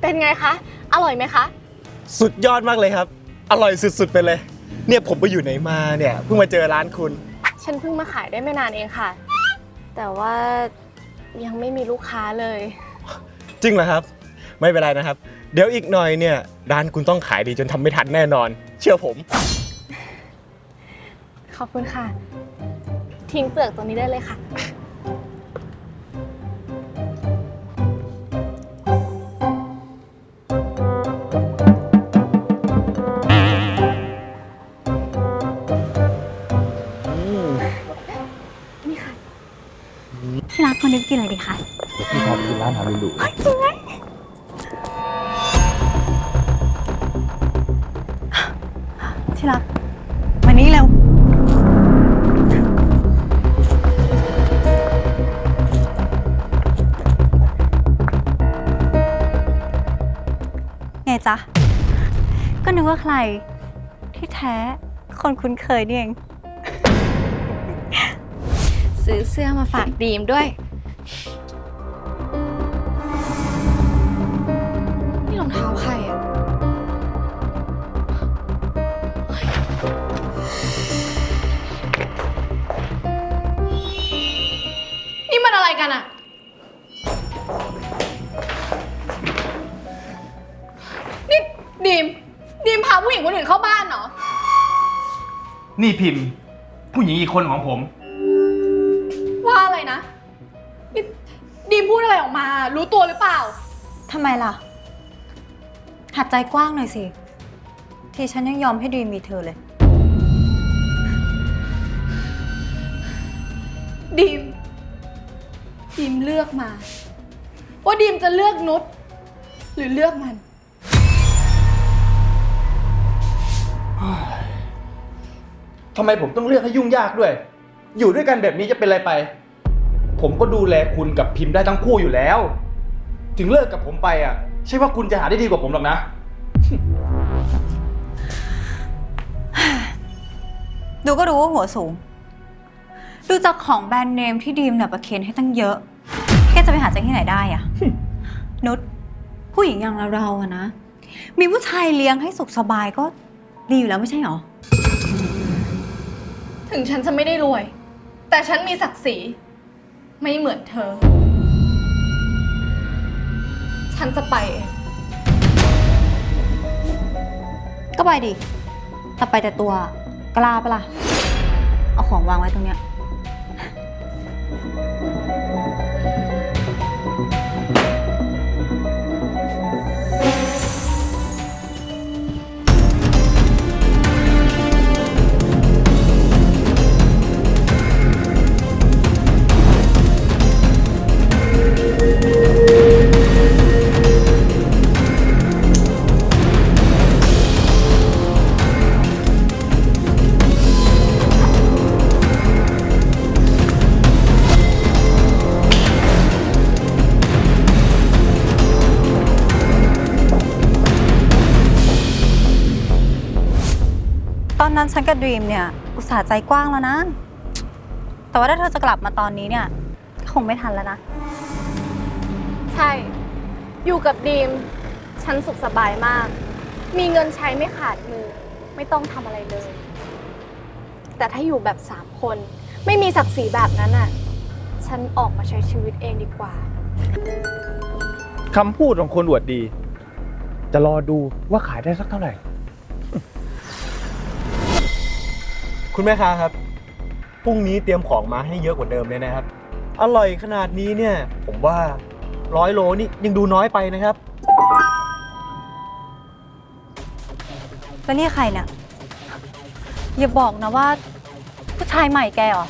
เป็นไงคะ อร่อยไหมคะ สุดยอดมากเลยครับ อร่อยสุดๆไปเลย เนี่ยผมไปอยู่ไหนมาเนี่ยเพิ่งมาเจอร้านคุณ ฉันเพิ่งมาขายได้ไม่นานเองค่ะ แต่ว่ายังไม่มีลูกค้าเลย จริงเหรอครับ ไม่เป็นไรนะครับ เดี๋ยวอีกหน่อยเนี่ย ร้านคุณต้องขายดีจนทำไม่ทันแน่นอน เชื่อผม ขอบคุณค่ะ ทิ้งเปลือกตรงนี้ได้เลยค่ะ จ๊ะ ก็นึกว่าใคร ที่แท้คนคุ้นเคยนี่เอง ซื้อเสื้อมาฝากดีมด้วย นี่รองเท้าใครอะ นี่พิมพ์ ผู้หญิงอีกคนของผม ว่าอะไรนะนี่ดีมพูดอะไรออกมา รู้ตัวหรือเปล่า ทำไมล่ะ หัดใจกว้างหน่อยสิ ที่ฉันยังยอมให้ดีมมีเธอเลย ดีม ดีมเลือกมา ว่าดีมจะเลือกนุชหรือเลือกมัน ทำไมผมต้องเลือกให้ยุ่งยากด้วย อยู่ด้วยกันแบบนี้จะเป็นอะไรไป ผมก็ดูแลคุณกับพิมพ์ได้ทั้งคู่อยู่แล้ว ถึงเลิกกับผมไปอะ ใช่ว่าคุณจะหาได้ดีกว่าผมหรอกนะ ดูก็รู้ว่าหัวสูง ดูจากของแบรนด์เนมที่ดีมเนี่ยประเคนให้ตั้งเยอะ แกจะไปหาจากที่ไหนได้อะ นุชผู้หญิงอย่างเราเราอะนะ มีผู้ชายเลี้ยงให้สุขสบายก็ดีอยู่แล้วไม่ใช่หรอ ถึงฉันจะไม่ได้รวย แต่ฉันมีศักดิ์ศรี ไม่เหมือนเธอ ฉันจะไปเอง ก็ไปดิแต่ไปแต่ตัว กล้าปะล่ะ เอาของวางไว้ตรงเนี้ย อนนั้นฉันกับดรีมเนี่ย อุตส่าห์ใจกว้างแล้วนะ แต่ว่าถ้าเธอจะกลับมาตอนนี้เนี่ยก็คงไม่ทันแล้วนะ ใช่ อยู่กับดีม ฉันสุขสบายมาก มีเงินใช้ไม่ขาดมือ ไม่ต้องทำอะไรเลย แต่ถ้าอยู่แบบสามคน ไม่มีศักดิ์ศรีแบบนั้นอะฉันออกมาใช้ชีวิตเองดีกว่า คำพูดของคนอวดดี จะรอดูว่าขายได้สักเท่าไหร่ คุณแม่ค้าครับ พรุ่งนี้เตรียมของมาให้เยอะกว่าเดิมเลยนะครับ อร่อยขนาดนี้เนี่ย ผมว่าร้อยโลนี่ยังดูน้อยไปนะครับ แล้วนี่ใครเนี่ยอย่าบอกนะว่า ผู้ชายใหม่แกเหรอ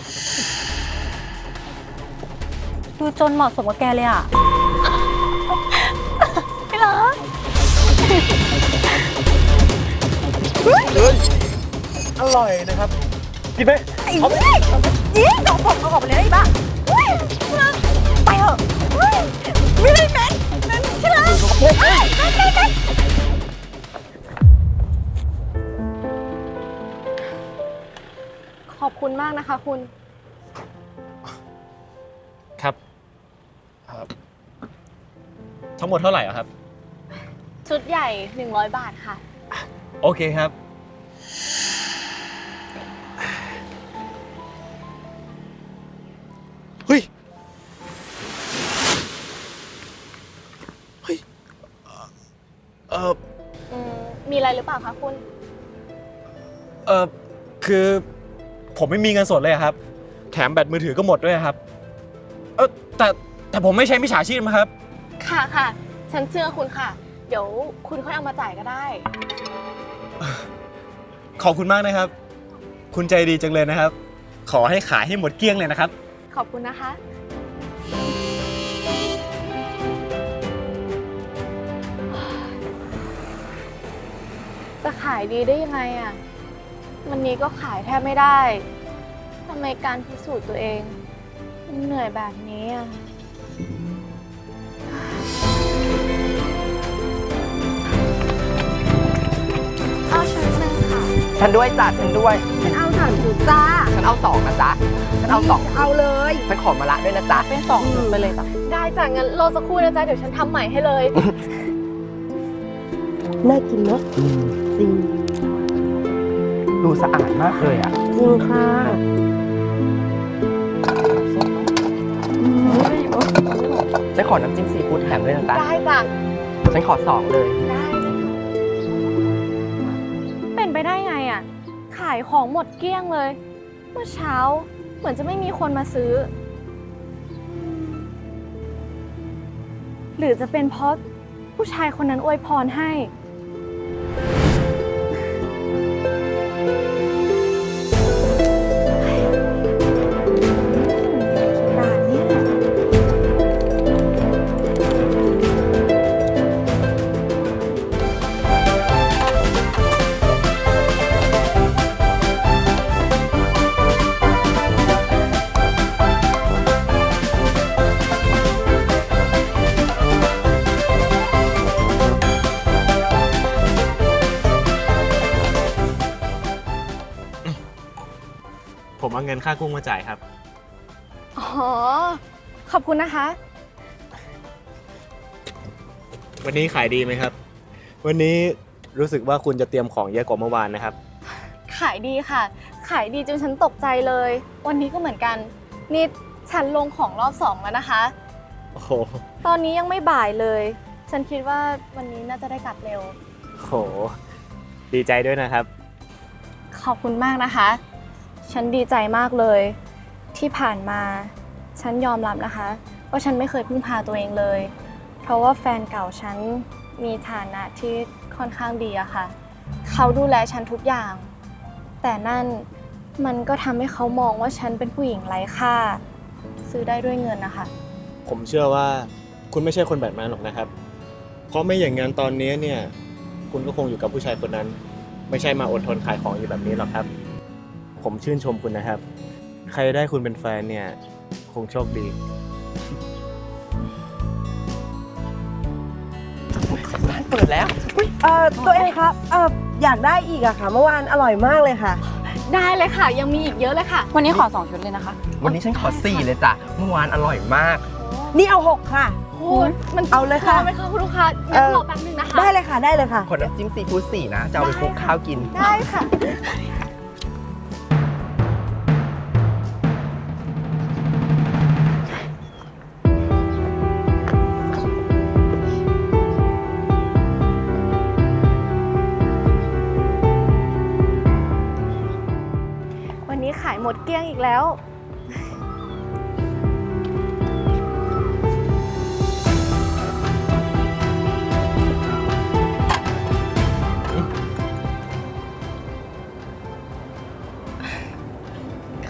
ดูจนเหมาะสมกับแกเลยอะ ไม่เหรออร่อยนะครับ กินไหมไอ้เอาไปนี่ยี่ดอกผมเอาออกไปเลยไอ้บ้าไปเถอะไม่ได้แมนแมนที่รักเฮ้ยไปไไขอบคุณมากนะคะคุณ ครับ ครับ ทั้งหมดเท่าไหร่อะครับ ชุดใหญ่หนึ่งร้อยบาทค่ะ โอเคครับ เอ่ออืมมีอะไรหรือเปล่าคะคุณ เอ่อคือ ผมไม่มีเงินสดเลยอะครับ แถมแบตมือถือก็หมดด้วยครับ เออแต่แต่ผมไม่ใช่มิจฉาชีพนะครับ ค่ะค่ะ ฉันเชื่อคุณค่ะ เดี๋ยวคุณค่อยเอามาจ่ายก็ได้ ขอบคุณมากนะครับ คุณใจดีจังเลยนะครับ ขอให้ขายให้หมดเกลี้ยงเลยนะครับ ขอบคุณนะคะ จะขายดีได้ยังไงอะวันนี้ก็ขายแทบไม่ได้ทำไมการพิสูจน์ตัวเองมันเหนื่อยแบบนี้อะเอาชุดหนึ่งค่ะ ฉันด้วยจ้ะฉันด้วย ฉันเอาสามชุดจ้าฉันเอาสองนะจ๊ะ ฉันเอาสองเอาเลย ฉันขอมาละด้วยนะจ๊ะ เป็นสองชุดไปเลยจ้ะ ได้จ้ะงั้นรอสักครู่นะจ๊ะ เดี๋ยวฉันทำใหม่ให้เลย น่ากินเนาะจริงดูสะอาดมากเลยอะ จริงค่ะอืมฉันขอน้ำจิ้มซีฟู้ดแถมด้วยนะจ๊ะได้จ้ะฉันขอสองเลย ได้เลยค่ะเป็นไปได้ไงอะ ขายของหมดเกลี้ยงเลย เมื่อเช้าเหมือนจะไม่มีคนมาซื้อ หรือจะเป็นเพราะผู้ชายคนนั้นอวยพรให้ เอาเงินค่ากุ้งมาจ่ายครับ อ๋อ ขอบคุณนะคะ วันนี้ขายดีไหมครับ วันนี้รู้สึกว่าคุณจะเตรียมของเยอะกว่าเมื่อวานนะครับ ขายดีค่ะ ขายดีจนฉันตกใจเลย วันนี้ก็เหมือนกัน นี่ฉันลงของรอบสองแล้วนะคะ โอ้โห ตอนนี้ยังไม่บ่ายเลย ฉันคิดว่าวันนี้น่าจะได้กลับเร็ว โห ดีใจด้วยนะครับ ขอบคุณมากนะคะ ฉันดีใจมากเลย ที่ผ่านมา ฉันยอมรับนะคะ ว่าฉันไม่เคยพึ่งพาตัวเองเลย เพราะว่าแฟนเก่าฉันมีฐานะที่ค่อนข้างดีอะค่ะ เขาดูแลฉันทุกอย่าง แต่นั่นมันก็ทำให้เขามองว่าฉันเป็นผู้หญิงไร้ค่า ซื้อได้ด้วยเงินนะคะ ผมเชื่อว่าคุณไม่ใช่คนแบบนั้นหรอกนะครับ เพราะไม่อย่างนั้นตอนนี้เนี่ย คุณก็คงอยู่กับผู้ชายคนนั้น ไม่ใช่มาอดทนขายของอยู่แบบนี้หรอกครับ ผมชื่นชมคุณนะครับ ใครได้คุณเป็นแฟนเนี่ย คงโชคดีเปิดแล้ว เอ่อตัวเองครับเอ่ออยากได้อีกอะค่ะเมื่อวานอร่อยมากเลยค่ะ ได้เลยค่ะ ยังมีอีกเยอะเลยค่ะ วันนี้ขอสองชุดเลยนะคะวันนี้ฉันขอสี่เลยจ้ะเมื่อวานอร่อยมาก นี่เอาหกค่ะโอ้ยมันเอาเลยค่ะพไหมคะคุณลูกค้าเอ่งั้นอรอแป๊บนึงนะคะ ได้เลยค่ะได้เลยค่ะ ขอน้ำจิ้มซีฟู้ดสี่นะ จะเอาไปคลุกข้าวกิน ได้ค่ะ แล้ว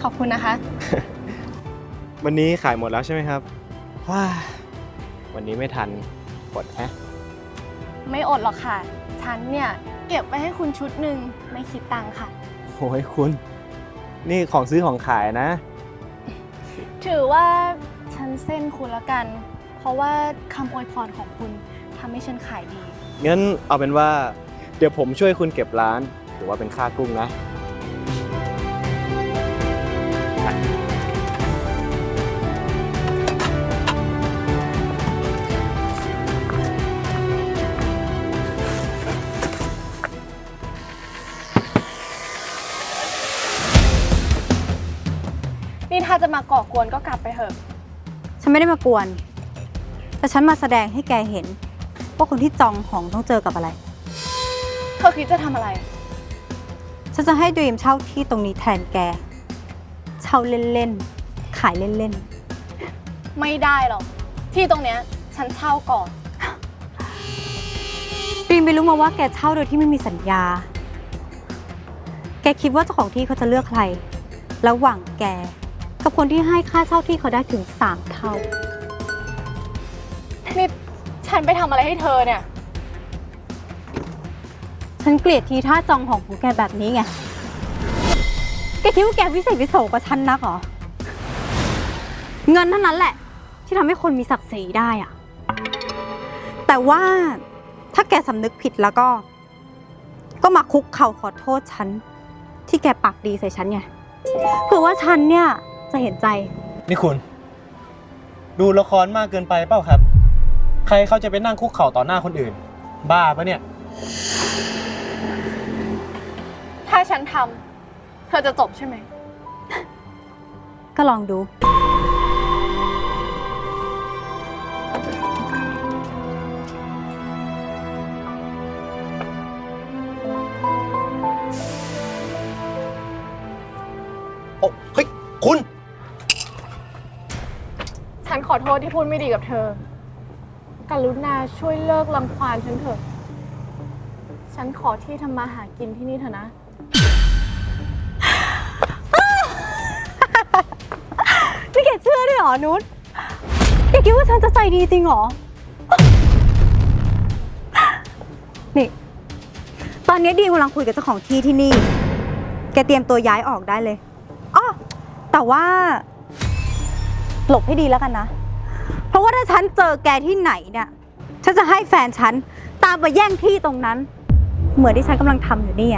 ขอบคุณนะคะ วันนี้ขายหมดแล้วใช่ไหมครับ ว้า วันนี้ไม่ทันอดแฮะ ไม่อดหรอกค่ะ ฉันเนี่ย เก็บไว้ให้คุณชุดหนึ่งไม่คิดตังค์ค่ะ โอ้ยคุณ นี่ของซื้อของขายนะ ถือว่าฉันเส้นคุณละกัน เพราะว่าคำอวยพรของคุณทำให้ฉันขายดี งั้นเอาเป็นว่า เดี๋ยวผมช่วยคุณเก็บร้าน หรือว่าเป็นค่ากุ้งนะ จะมาก่อกวนก็กลับไปเถอะ ฉันไม่ได้มากวน แต่ฉันมาแสดงให้แกเห็น ว่าคนที่จองของต้องเจอกับอะไร เธอคิดจะทำอะไร ฉันจะให้ดรีมเช่าที่ตรงนี้แทนแก เช่าเล่นๆ ขายเล่นไม่ได้หรอก ที่ตรงเนี้ยฉันเช่าก่อน ๆดรีมไปรู้มาว่าแกเช่าโดยที่ไม่มีสัญญา แกคิดว่าเจ้าของที่เขาจะเลือกใคร ระหว่างแก กับคนที่ให้ค่าเช่าที่เขาได้ถึงสามเท่า นี่ฉันไปทำอะไรให้เธอเนี่ย ฉันเกลียดทีท่าจองของของแกแบบนี้ไง แกคิดว่าแกวิเศษวิโสกว่าฉันนักเหรอ เงินเท่านั้นแหละ ที่ทำให้คนมีศักดิ์ศรีได้อะแต่ว่าถ้าแกสำนึกผิดแล้วก็ ก็มาคุกเข่าขอโทษฉัน ที่แกปากดีใส่ฉันไงเผื่อว่าฉันเนี่ย จะเห็นใจ นี่คุณ ดูละครมากเกินไปเปล่าครับ ใครเขาจะไปนั่งคุกเข่าต่อหน้าคนอื่น บ้าปะเนี่ย ถ้าฉันทำเธอจะจบใช่ไหม ก็ลองดู ฉันขอโทษที่พูดไม่ดีกับเธอ กรุณาช่วยเลิกรังควานฉันเถอะ ฉันขอที่ทำมาหากินที่นี่เถอะนะ นี่แกเชื่อด้วยเหรอนุชแกคิดว่าฉันจะใจดีจริงเหรอ นี่ ตอนนี้ดีมกำลังคุยกับเจ้าของที่ที่นี่ แกเตรียมตัวย้ายออกได้เลยอ้อแต่ว่า หลบให้ดีแล้วกันนะ เพราะว่าถ้าฉันเจอแกที่ไหนเนี่ย ฉันจะให้แฟนฉันตามไปแย่งที่ตรงนั้น เหมือนที่ฉันกำลังทำอยู่นี่ไง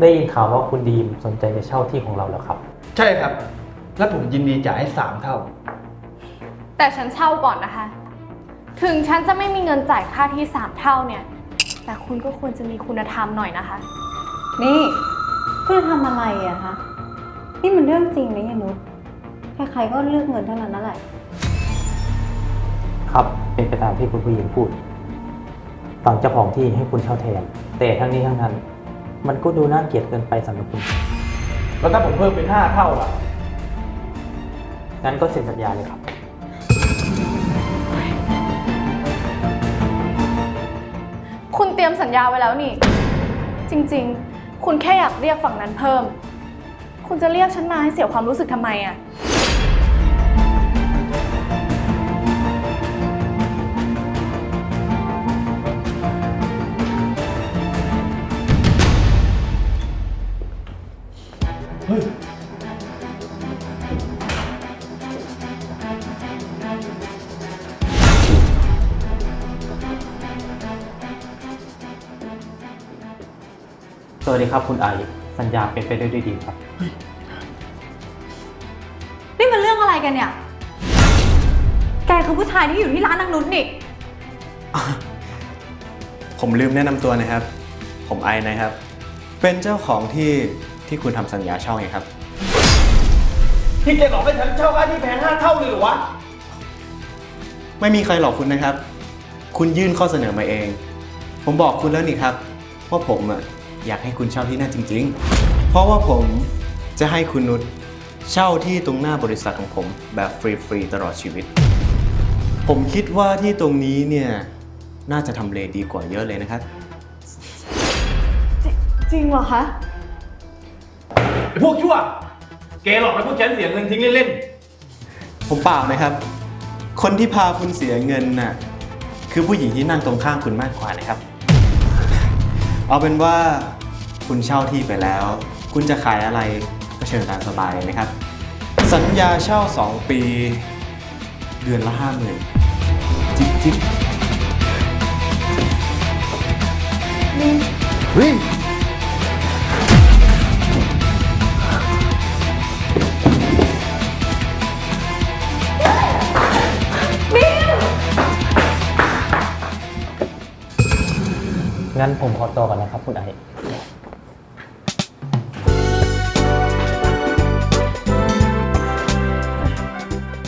ได้ยินข่าวว่าคุณดีมสนใจจะเช่าที่ของเราแล้วครับ ใช่ครับ และผมยินดีจ่ายให้สามเท่า แต่ฉันเช่าก่อนนะคะ ถึงฉันจะไม่มีเงินจ่ายค่าที่สามเท่าเนี่ย แต่คุณก็ควรจะมีคุณธรรมหน่อยนะคะ นี่คุณจะทำอะไรอะคะ นี่มันเรื่องจริงนะยายนุชใครๆก็เลือกเงินเท่านั้นนั่นแหละ ครับ เป็นไปตามที่คุณผู้หญิงพูด ฝั่งเจ้าของที่ให้คุณเช่าแทน แต่ทั้งนี้ทั้งนั้น มันก็ดูน่าเกลียดเกินไปสำหรับคุณ แล้วถ้าผมเพิ่มเป็นห้าเท่าล่ะ งั้นก็เซ็นสัญญาเลยครับ คุณเตรียมสัญญาไว้แล้วนี่ จริงๆ คุณแค่อยากเรียกฝั่งนั้นเพิ่ม คุณจะเรียกฉันมาให้เสียความรู้สึกทำไมอะ สวัสดีครับคุณไอซ์สัญญาเป็นไปได้ด้วยดีครับ นี่มันเรื่องอะไรกันเนี่ย แกคือผู้ชายที่อยู่ที่ร้านนางนุชนี่ผมลืมแนะนำตัวนะครับ ผมไอนะครับ เป็นเจ้าของที่ที่คุณทำสัญญาเช่าไงครับ ที่แกหลอกให้ฉันเช่าค่าที่แพงห้าเท่าเลยเหรอวะ ไม่มีใครหลอกคุณนะครับ คุณยื่นข้อเสนอมาเอง ผมบอกคุณแล้วนี่ครับว่าผมอะ อยากให้คุณเช่าที่นั่นจริง ๆ เพราะว่าผมจะให้คุณนุชเช่าที่ตรงหน้าบริษัทของผมแบบฟรี ๆ ตลอดชีวิต ผมคิดว่าที่ตรงนี้เนี่ย น่าจะทำเลดีกว่าเยอะเลยนะครับ จริงเหรอคะ ไอ้พวกชั่วแกหลอกให้พวกฉันเสียเงินทิ้งเล่นผมเปล่านะครับ คนที่พาคุณเสียเงินน่ะคือผู้หญิงที่นั่งตรงข้างคุณมากกว่านะครับ เอาเป็นว่าคุณเช่าที่ไปแล้ว คุณจะขายอะไรก็เชิญตามสบายเลยนะครับ สัญญาเช่า 2 ปี เดือนละห้าหมื่นจิ๊บจิ๊บเฮ้ย งั้นผมขอตัวก่อนนะครับ คุณไอ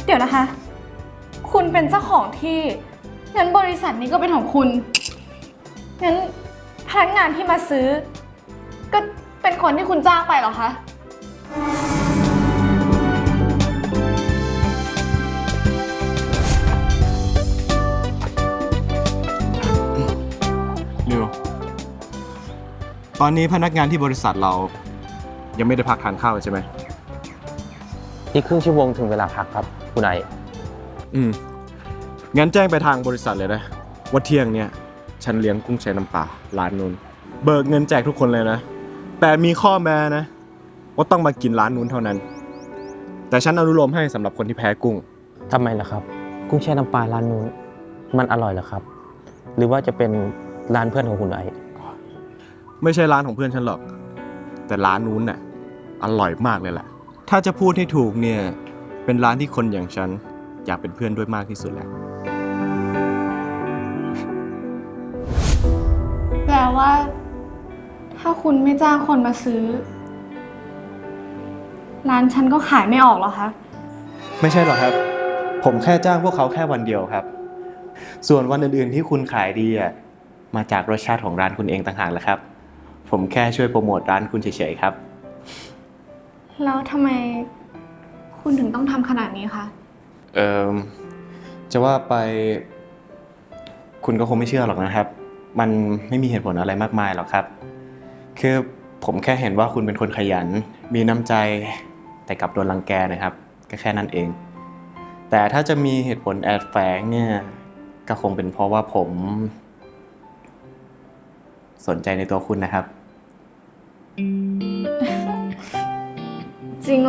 เดี๋ยวนะคะ คุณเป็นเจ้าของที่งั้นบริษัทนี้ก็เป็นของคุณงั้นพนักงานที่มาซื้อ ก็เป็นคนที่คุณจ้างไปเหรอคะ ตอนนี้พนักงานที่บริษัทเรา ยังไม่ได้พักทานข้าวใช่ไหม อีกครึ่งชั่วโมงถึงเวลาพักครับคุณไออืม งั้นแจ้งไปทางบริษัทเลยนะ ว่าเที่ยงเนี่ยฉันเลี้ยงกุ้งใช้น้ำปลาร้านนู้นเบิกเงินแจกทุกคนเลยนะ แต่มีข้อแม้นะ ว่าต้องมากินร้านนู้นเท่านั้น แต่ฉันอนุโลมให้สำหรับคนที่แพ้กุ้ง ทำไมล่ะครับ กุ้งแช่น้ำปลาร้านนู้นมันอร่อยเหรอครับ หรือว่าจะเป็นร้านเพื่อนของคุณไอ ไม่ใช่ร้านของเพื่อนฉันหรอก แต่ร้านนู้นน่ะอร่อยมากเลยแหละ ถ้าจะพูดให้ถูกเนี่ย เป็นร้านที่คนอย่างฉัน อยากเป็นเพื่อนด้วยมากที่สุดแหละ แปลว่า ถ้าคุณไม่จ้างคนมาซื้อ ร้านฉันก็ขายไม่ออกเหรอคะ ไม่ใช่หรอกครับ ผมแค่จ้างพวกเขาแค่วันเดียวครับ ส่วนวันอื่นๆที่คุณขายดีอะมาจากรสชาติของร้านคุณเองต่างหากแหละครับ ผมแค่ช่วยโปรโมทร้านคุณเฉยๆครับ แล้วทำไมคุณถึงต้องทำขนาดนี้คะ เอ่อจะว่าไป คุณก็คงไม่เชื่อหรอกนะครับ มันไม่มีเหตุผลอะไรมากมายหรอกครับ คือผมแค่เห็นว่าคุณเป็นคนขยัน มีน้ำใจแต่กลับโดนรังแกนะครับ ก็แค่นั้นเอง แต่ถ้าจะมีเหตุผลแอบแฝงเนี่ยก็คงเป็นเพราะว่าผม สนใจในตัวคุณนะครับ จริง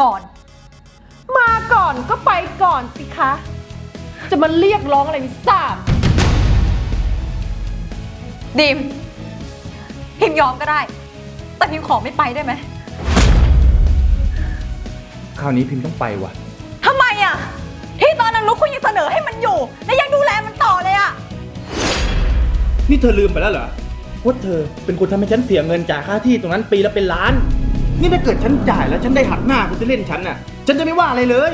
ก่อน มาก่อนก็ไปก่อนสิคะ จะมาเรียกร้องอะไรไม่ทราบดิมพิมยอมก็ได้ แต่พิมขอไม่ไปได้ไหมคราวนี้พิมพ์ต้องไปว่ะ ทำไมอะ ที่ตอนนั้นรู้คุณยังเสนอให้มันอยู่ และยังดูแลมันต่อเลยอะ นี่เธอลืมไปแล้วเหรอว่าเธอเป็นคนทำให้ฉันเสียเงินจ่ายค่าที่ตรงนั้นปีละเป็นล้าน นี่ถ้าเกิดฉันจ่ายแล้วฉันได้หักหน้าคุณจะเล่นฉันน่ะ ฉันจะไม่ว่าอะไรเลย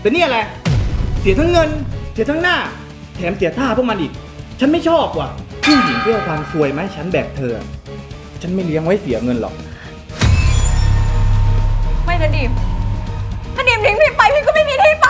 แต่นี่อะไรเสียทั้งเงิน เสียทั้งหน้า แถมเสียท่าพวกมันอีก ฉันไม่ชอบว่ะ ผู้หญิงเพื่อความสวยไหมฉันแบบเธอ ฉันไม่เลี้ยงไว้เสียเงินหรอก ไม่นะดิมถ้าดิมทิ้งพี่ไปพี่ก็ไม่มีที่ไป